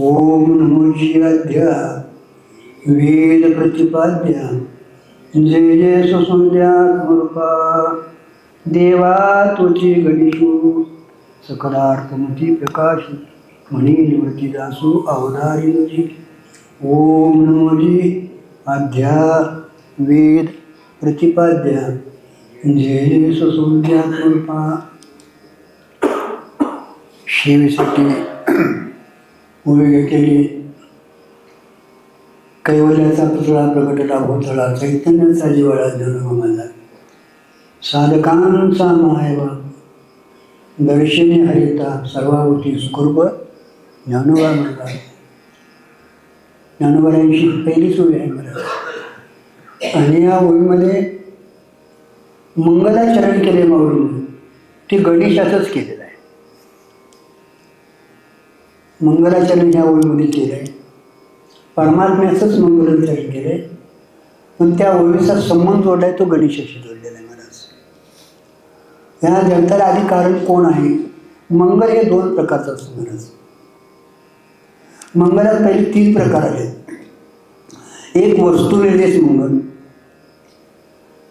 ओम नमो शिवाध्या वेद प्रतिपाद्या। जय जय सुसंध्या कृपा देवा तुझी गणेशू। सकलार्थमती प्रकाश। म्हणी निवृत्ती दासू अवधारी तुझी ओम नमोजी आध्या वेद प्रतिपाद्या। जय जय सुसंध्या कृपा शिवसाठी उभी केली. कैवल्याचा पुतळा प्रकटला भूतळा चैतन्याचा जिवाळा जन्मला साधकांचा मायवा दर्शनी हरिता सर्वावती सुखरूप ज्ञानोबा म्हणतात. ज्ञानोबारांची पहिलीच ओळी आहे मला. आणि या ओळीमध्ये मंगलाचरण केले माऊलीने. ते गणेशाचंच केलं. मंगलाचरण ह्या ओळीमध्ये केलं आहे परमात्म्याचंच मंगलाचरण केलं आहे पण त्या ओळीचा संबंध जोडला आहे तो गणेशाशी जोडलेला आहे महाराज. या जगताला आधी कारण कोण आहे? मंगल हे दोन प्रकारचं असतं महाराज. मंगलात पहिले तीन प्रकार आहेत. एक वस्तुनिर्देश मंगल.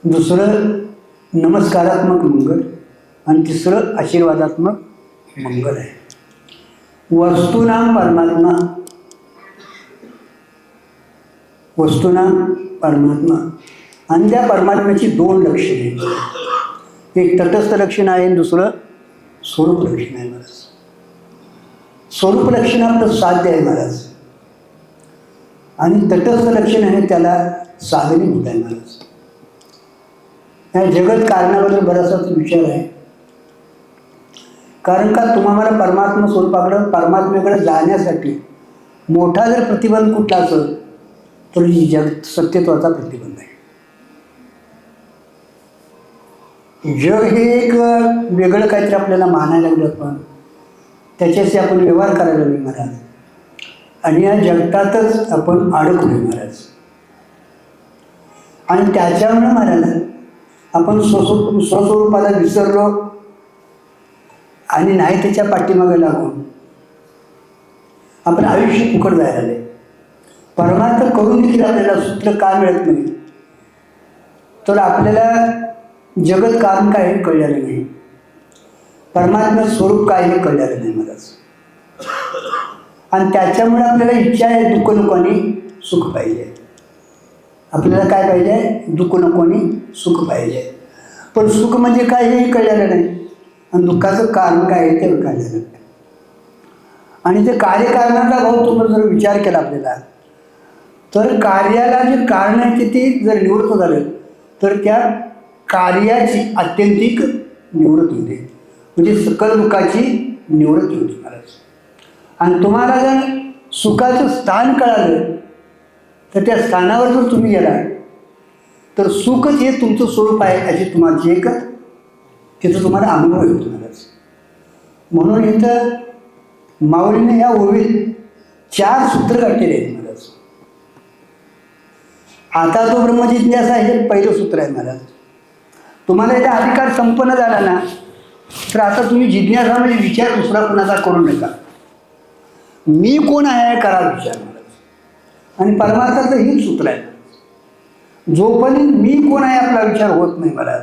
दुसरं नमस्कारात्मक मंगल. आणि तिसरं आशीर्वादात्मक मंगल आहे. वस्तूनाम परमात्मा. वस्तुनाम परमात्मा. आणि त्या परमात्म्याची दोन लक्षणे एक तटस्थ लक्षण आहे आणि दुसरं स्वरूप लक्षण आहे महाराज स्वरूप लक्षण आपलं साध्य आहे महाराज आणि तटस्थ लक्षण आहे त्याला साधनीभूत आहे महाराज या जगत कारणाबद्दल बराचसा विचार आहे. कारण का तुम्हाला परमात्मा स्वरूपाकडं परमात्म्याकडे जाण्यासाठी मोठा जर प्रतिबंध कुठला असेल तर ही जग सत्यत्वाचा प्रतिबंध आहे. जग हे एक वेगळं काहीतरी आपल्याला मानायला लागलं पण त्याच्याशी आपण व्यवहार करायला लागलो महाराज. आणि या जगतातच आपण अडकलो महाराज. आणि त्याच्यामुळे महाराज आपण स्वस्व स्वस्वरूपाला विसरलो आणि नाही त्याच्या पाठीमागे लागून. आपण आयुष्य फुकट जायला आले परमार्थ करून देखील आपल्याला सूत्र का मिळत नाही? तर आपल्याला जगत काम काय हे कळलेलं नाही. परमात्मा स्वरूप काय हे कळलेलं नाही मलाच. आणि त्याच्यामुळे आपल्याला इच्छा आहे दुःख नकोनी सुख पाहिजे. आपल्याला काय पाहिजे? दुःख नकोनी सुख पाहिजे. पण सुख म्हणजे काय हे कळलेलं नाही. आणि दुःखाचं कारण काय आहे ते कळलेलं आणि ते कार्यकारणाचा भाऊ तुम्ही जर विचार केला आपल्याला तर कार्याला जे कारण आहे ते ते जर निवृत्त झालं तर त्या कार्याची आत्यंतिक निवृत्ती होते. म्हणजे सकल दुःखाची निवृत्ती होती महाराज. आणि तुम्हाला जर सुखाचं स्थान कळालं तर त्या स्थानावर जर तुम्ही गेला तर सुखच हे तुमचं स्वरूप आहे अशी तुम्हाला एक तिथं तुम्हाला अनुभव येतो महाराज म्हणून इथं माऊलीने या ओळीत चार सूत्र काढलेले आहेत महाराज आता तो ब्रह्मजिज्ञासा हे पहिलं सूत्र आहे महाराज तुम्हाला याचा अधिकार संपन्न झाला ना तर आता तुम्ही जिज्ञासा म्हणजे विचार दुसरा कोणाचा करू नका. मी कोण आहे करा विचार महाराज आणि परमार्थाचं हेच सूत्र आहे. जोपर्यंत मी कोण आहे आपला विचार होत नाही महाराज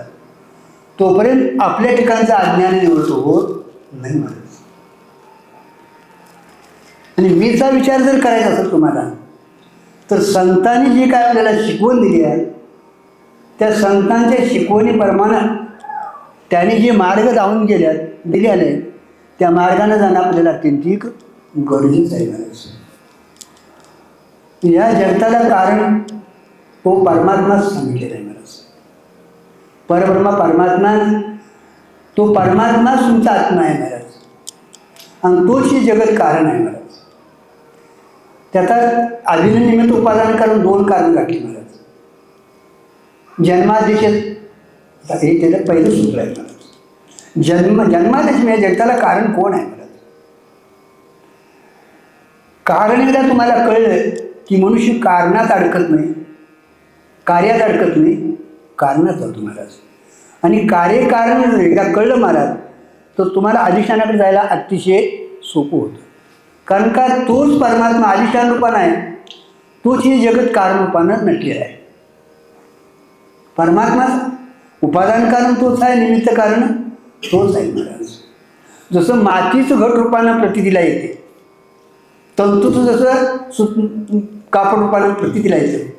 तोपर्यंत आपल्या ठिकाणचा अज्ञान निवडतो होत नाही म्हणत आणि मीचा विचार जर करायचा असेल तुम्हाला तर संतांनी जी काय आपल्याला शिकवण दिली आहे त्या संतांच्या शिकवणीप्रमाणे त्यांनी जे मार्ग जाऊन गेल्या दिले आले त्या मार्गाने जाणं आपल्याला अत्यंतिक गरजेचं आहे म्हणायचं. या जगताला कारण तो परमात्माच सांगितलेला आहे महाराज परब्रह्मा परमात्मा तो परमात्माच तुमचा आत्मा आहे महाराज. आणि तोच जगत कारण आहे महाराज. त्याचा अभिननिमित्त उपादान कारण दोन कारण गाठली महाराज. जन्मादेशात हे त्याचं पहिलं सूत्र आहे महाराज. जन्म जन्मादेश म्हणजे जगताला कारण कोण आहे महाराज? कारण एकदा तुम्हाला कळलं की मनुष्य कारणात अडकत नाही कार्यात अडकत नाही कारणात जातो महाराज आणि कार्य कारण जर एकदा कळलं महाराज तर तुम्हाला अधिष्ठानाकडे जायला अतिशय सोपं होतं. कारण का तोच परमात्मा अधिष्ठान रूपानं आहे तोच हे जगत कारण रूपानं नटलेला आहे. परमात्मा उपादान कारण तोच आहे निमित्त कारण तोच आहे महाराज. जसं मातीचं घट रूपानं प्रतितीला येते तंतूचं जसं सु कापड रूपानं प्रतितीला येतं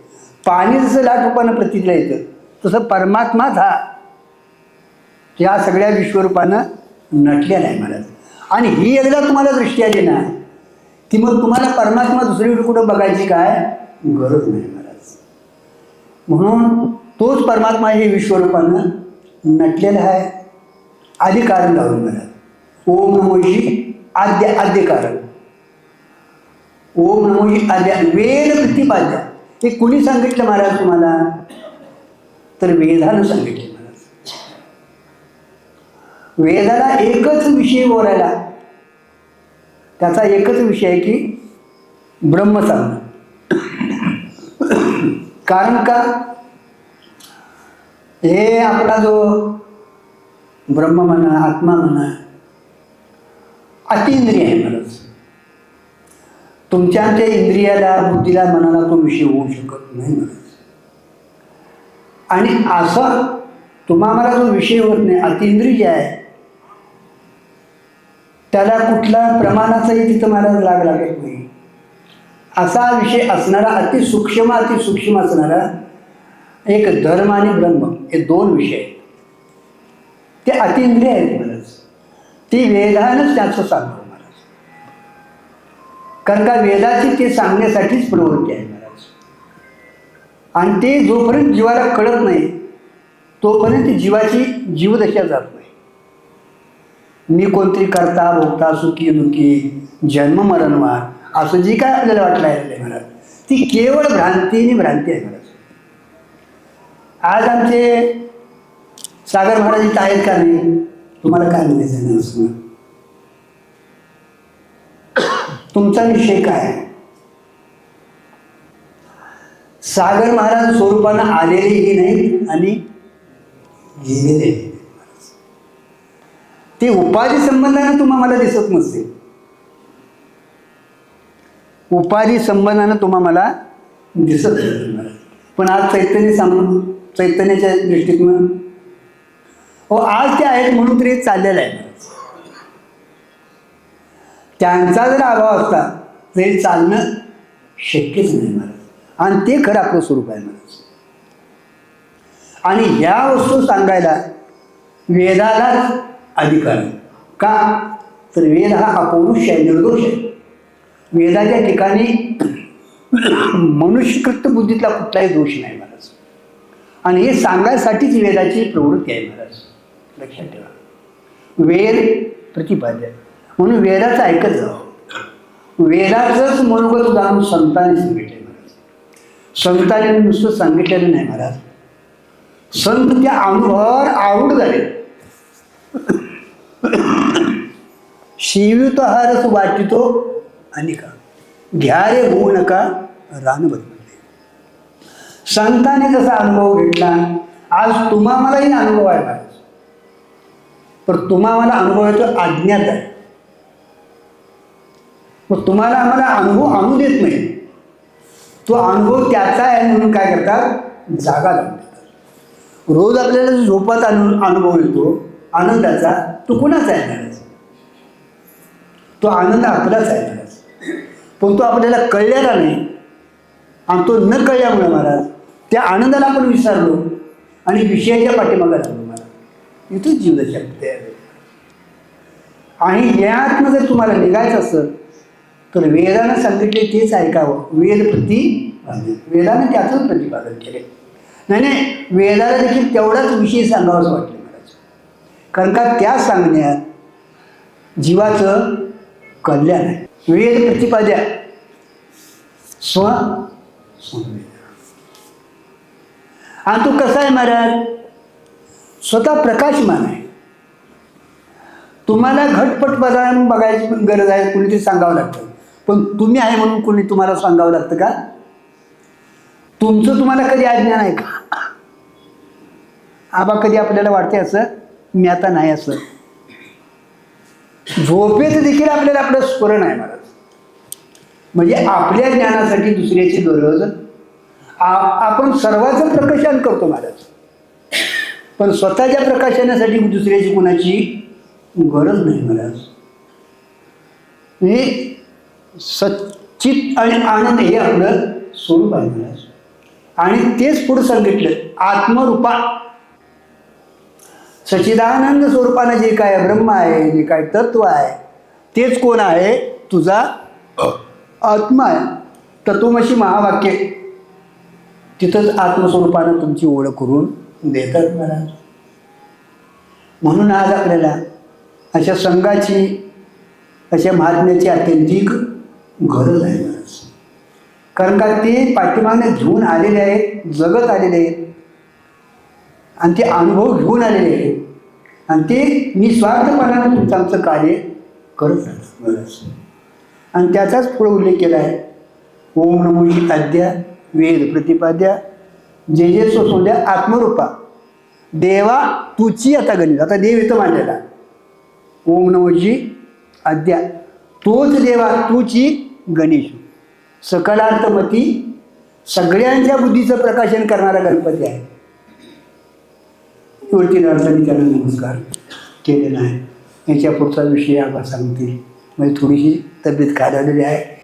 पाणी जसं लाट रूपानं प्रतितीला येतं तसं परमात्माच हा या सगळ्या विश्वरूपानं नटलेला आहे महाराज. आणि ही एकदा तुम्हाला दृष्टी आली ना की मग तुम्हाला परमात्मा दुसरीकडे कुठं बघायची काय? गरज नाही महाराज. म्हणून तोच परमात्मा हे विश्वरूपानं नटलेला आहे. आधी लावून महाराज. ओम नमोशी आद्य आद्यकारण ओम नमोशी आद्य वेद प्रतिपाद्य. हे कुणी सांगितलं महाराज तुम्हाला? तर वेदानं सांगितले. वेदाला एकच विषय बोलायला. त्याचा एकच विषय आहे की ब्रह्म सांगणं. कारण का? हे आपला जो ब्रह्म म्हणा आत्मा म्हणा अतिंद्रिय आहे म्हणत तुमच्या त्या इंद्रियाला बुद्धीला मनाला तो विषय होऊ शकत नाही म्हणत आणि असा तुम्हाला जो विषय होत नाही. अतिंद्रिय जे आहे. त्याला कुठला प्रमाणाचाही तिथं मला लाग लागत नाही. असा विषय असणारा अतिसूक्ष्म अतिसूक्ष्म असणारा एक धर्म आणि ब्रह्म हे दोन विषय आहेत. ते अतिंद्रिय आहेत महाराज. ती वेदानच त्याचं सांगतो महाराज. कारण का वेदाची ते सांगण्यासाठीच प्रवृत्ती आहे. आणि ते जोपर्यंत जीवाला कळत नाही तोपर्यंत जीवाची जीवदशा जात नाही. मी कोणतरी करता भोगता सुखी दुखी जन्म मरणवार असं जी काय आपल्याला वाटलं आहे महाराज ती केवळ भ्रांती आणि भ्रांती आहे महाराज आज आमचे सागर महाराज इथं आहेत का नाही? तुम्हाला काय म्हणायचं आहे? असं तुमचा विषय काय आहे? सागर महाराज स्वरूपानं आलेलेही नाही आणि गेलेले. ते उपाधी संबंधानं तुम्हा मला दिसत नसते. उपाधी संबंधानं तुम्हा मला दिसत नाही पण आज चैतन्य सांग चैतन्याच्या दृष्टीतून हो आज ते आहेत म्हणून तरी चाललेलं आहे. त्यांचा जर अभाव असता तरी चालणं शक्यच नाही मला. आणि ते खरं आपलं स्वरूप आहे महाराज आणि ह्या वस्तू सांगायला वेदालाच अधिकार आहे. का? तर वेद हा अपौरुष आहे निर्दोष आहे. वेदाच्या ठिकाणी मनुष्यकृत बुद्धीतला कुठलाही दोष नाही महाराज आणि हे सांगायसाठीच वेदाची प्रवृत्ती आहे महाराज लक्षात ठेवा. वेद प्रतिपाद्य म्हणून वेदाचं ऐकत जावं वेदाचंच मनोगत जाणून संतांनी सांगितले संतांनी नुसतं सांगितलेलं नाही महाराज. संत त्या अनुभवावर आवड झाले. शिवित हारस वाचितो आणि का? घ्या रे होऊ नका रान बदलले संतांनी जसा अनुभव घेतला आज तुम्हा मलाही अनुभव आहे महाराज. पण तुम्हा मला अनुभव येतो अज्ञात आहे मग तुम्हाला आम्हाला अनुभव आणू देत नाही. तो अनुभव त्याचा आहे म्हणून काय करतात? जागा रोज आपल्याला जो झोपात अनु अनुभव येतो. आनंदाचा तो कुणाचा आहे? तो आनंद आपलाच आहे. पण तो आपल्याला कळलेला नाही. आणि तो न कळल्यामुळे महाराज त्या आनंदाला आपण विसरलो आणि विषयाच्या पाठीमागा झालो महाराज. इथंच जीवनाची आहे आणि यातनं जर तुम्हाला निघायचं असं तर वेदानं सांगितले तेच ऐकावं. वेद प्रति वेदानं त्याचंच प्रतिपादन केले. नाही नाही वेदाला देखील तेवढाच विषय सांगावंसं वाटले महाराज कारण का त्या सांगण्यात जीवाचं कल्याण आहे. वेद प्रतिपाद्या. स्व आणि तो कसा आहे महाराज? स्वतः प्रकाशमान आहे. तुम्हाला घटपट बघायला बघायची गरज आहे कुणीतरी सांगावं लागतं. पण तुम्ही आहे म्हणून कोणी तुम्हाला सांगावं लागतं का? तुमचं तुम्हाला कधी आज्ञा आहे का? आबा कधी आपल्याला वाटते असं? मी आता नाही असं. झोपेत देखील आपल्याला आपलं स्मरण आहे महाराज. म्हणजे आपल्या ज्ञानासाठी दुसऱ्याची गरज आपण सर्वांचं प्रकाशन करतो महाराज. पण स्वतःच्या प्रकाशनासाठी दुसऱ्याची कुणाची गरज नाही महाराज. म्हणजे सच्चित आणि आनंद हे आपलं स्वरूप आहे महाराज. आणि तेच पुढे सांगितलं आत्मरूपा. सचिदानंद स्वरूपानं जे काय ब्रह्म आहे जे काय तत्व आहे तेच कोण आहे? तुझा आत्मा आहे. तत्वमशी महावाक्य. तिथंच आत्मस्वरूपानं तुमची ओळख करून देतात महाराज. म्हणून आज आपल्याला अशा संघाची अशा महात्म्याची अत्यंतिक गरज आहे. कारण का ते पाठीमागने घेऊन आलेले आहेत जगत आलेले आहेत. आणि ते अनुभव घेऊन आलेले आहेत. आणि ते निस्वार्थपणाने तुमचं आमचं कार्य करत राहतात. आणि त्याचाच पुढे उल्लेख केला आहे. ओम नमोजी आद्या वेद प्रतिपाद्या जे जे सोसोद्या आत्मरूपा. देवा तुची आता गणित. आता देव इथं मांडलेला. ओम नमोजी आद्या तोच देवा तुची गणेश. सकलार्थमती सगळ्यांच्या बुद्धीचं प्रकाशन करणारा गणपती आहे. वरती त्यांना नमस्कार केलेला आहे. याच्या पुढचा विषय आपण सांगतील. म्हणजे थोडीशी तब्येत खालावलेली आहे.